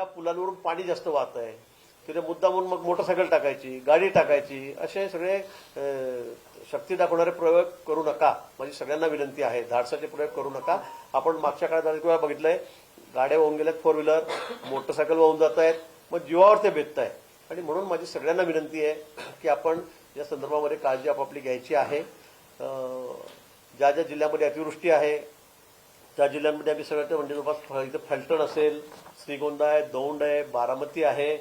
ज्या पुलांवरून पाणी जास्त वाहत आहे. तिथे मुद्दा म्हणून मग मोटरसायकल टाकायची गाडी टाकायची असे सगळे शक्ती दाखवणारे प्रयोग करू नका. माझी सगळ्यांना विनंती आहे धाडसाचे प्रयोग करू नका. आपण मागच्या काळात अनेक वेळा बघितलंय गाड्या वाहून गेल्यात फोर व्हीलर मोटरसायकल वाहून जात आहेत मग जीवावर ते भेटत आहे आणि म्हणून माझी सगळ्यांना विनंती आहे की आपण या संदर्भामध्ये काळजी आपापली घ्यायची आहे. ज्या ज्या जिल्ह्यामध्ये अतिवृष्टी आहे त्या जिल्ह्यांमध्ये आम्ही सगळं म्हणजे जवळपास इथं फलटण असेल श्रीगोंदा आहे दौंड आहे बारामती आहे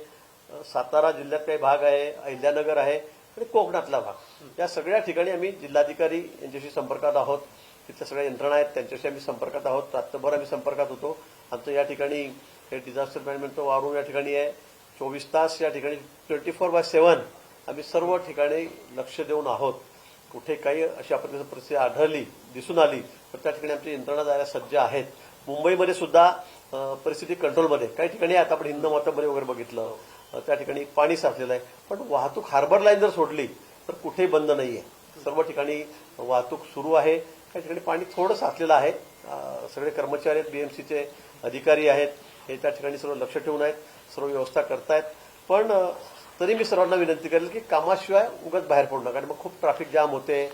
सातारा जिल्ह्यात काही भाग आहे अहिल्यानगर आहे आणि कोकणातला भाग. या सगळ्या ठिकाणी आम्ही जिल्हाधिकारी यांच्याशी संपर्कात आहोत. तिथल्या सगळ्या यंत्रणा आहेत त्यांच्याशी आम्ही संपर्कात आहोत. रात्रभर आम्ही संपर्कात होतो. आमचं या ठिकाणी हे डिझास्टर मॅनेजमेंटचं वारून या ठिकाणी आहे. चोवीस तास या ठिकाणी ट्वेंटी फोर बाय सेव्हन आम्ही सर्व ठिकाणी लक्ष देऊन आहोत. कुठे काही अशी आपत्तीची परिस्थिती आढळली दिसून आली तर त्या ठिकाणी आमची यंत्रणा जायला सज्ज आहेत. मुंबईमध्ये सुद्धा परिस्थिती कंट्रोलमध्ये काही ठिकाणी आता आपण हिंद मातामध्ये वगैरे बघितलं त्या ठिकाणी पाणी साचलेलं आहे. पण वाहतूक हार्बर लाईन जर सोडली तर कुठेही बंद नाही आहे सर्व ठिकाणी वाहतूक सुरू आहे. काही ठिकाणी पाणी थोडं साचलेलं आहे. सगळे कर्मचारी आहेत बीएमसीचे अधिकारी आहेत. हे त्या ठिकाणी सर्व लक्ष ठेवून आहेत सर्व व्यवस्था करतायत. पण तरी मी सर्वांना विनंती करेल की कामाशिवाय उगाच बाहेर पडू नका. आणि मग खूप ट्रॅफिक जाम होते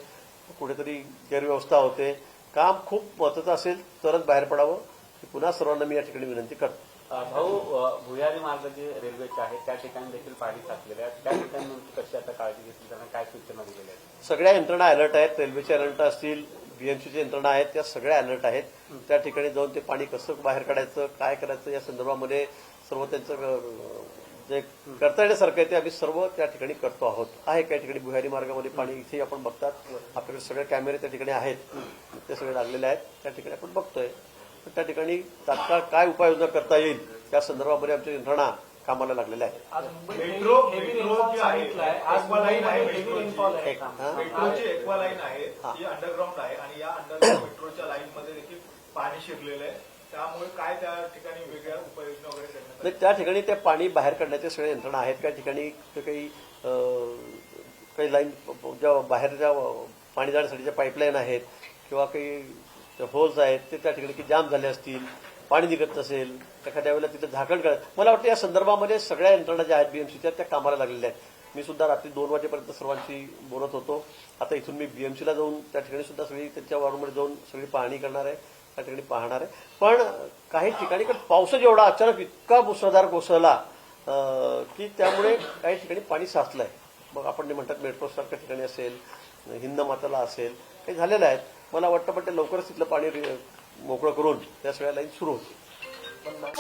कुठेतरी गैरव्यवस्था होते. काम खूप महत्वाचं असेल तरच बाहेर पडावं. ही पुन्हा सर्वांना मी या ठिकाणी विनंती करतो. भाऊ भुयारी मार्ग जे रेल्वेचे आहेत त्या ठिकाणी देखील पाणी साचलेले आहे. त्या ठिकाणी कशी आता काळजी घेतली त्यांना काय सूचना दिलेल्या आहेत? सगळ्या यंत्रणा अलर्ट आहेत. रेल्वेचे अलर्ट असतील बीएमसीच्या यंत्रणा आहेत त्या सगळ्या अलर्ट आहेत. त्या ठिकाणी जाऊन ते पाणी कसं बाहेर काढायचं काय करायचं या संदर्भामध्ये सर्व त्यांचं जे करता येण्यासारखं आहे ते आम्ही सर्व त्या ठिकाणी करतो आहोत. आहे काही ठिकाणी भुयारी मार्गामध्ये पाणी इथे आपण बघतात. आपल्याकडे सगळे कॅमेरे त्या ठिकाणी आहेत. ते सगळे लागलेले आहेत. त्या ठिकाणी आपण बघतोय. पण त्या ठिकाणी तात्काळ काय उपाययोजना करता येईल त्या संदर्भामध्ये आमच्या यंत्रणा कामाला लागलेल्या आहेत. पाणी शिरलेलं आहे. त्यामुळे काय त्या ठिकाणी वेगळ्या उपाययोजना वगैरे त्या ठिकाणी ते पाणी बाहेर काढण्याचे सगळे यंत्रणा आहेत. काही ठिकाणी काही काही लाईन ज्या बाहेर ज्या पाणी जाण्यासाठीच्या पाईपलाईन आहेत किंवा काही होल्स आहेत ते त्या ठिकाणी की जाम झाले असतील पाणी निघत नसेल एखाद्या वेळेला तिथे झाकण करत मला वाटतं या संदर्भामध्ये सगळ्या यंत्रणा ज्या आहेत बीएमसीच्या त्या कामाला लागलेल्या आहेत. मी सुद्धा रात्री दोन वाजेपर्यंत सर्वांशी बोलत होतो. आता इथून मी बीएमसीला जाऊन त्या ठिकाणी सुद्धा सगळी त्यांच्या वॉर्डमध्ये जाऊन सगळी पाहणी करणार आहे. त्या ठिकाणी पाहणार आहे. पण काही ठिकाणी कारण पाऊस एवढा अचानक इतका मुसळधार कोसळला की त्यामुळे काही ठिकाणी पाणी साचलंय. मग आपण जे म्हणतात मेट्रो सारख्या ठिकाणी असेल हिंद माताला असेल काही झालेलं आहे. मला वाटतं पण ते लवकरच तिथलं पाणी रि- मोकळं करून त्या सगळ्या लाईन सुरू पण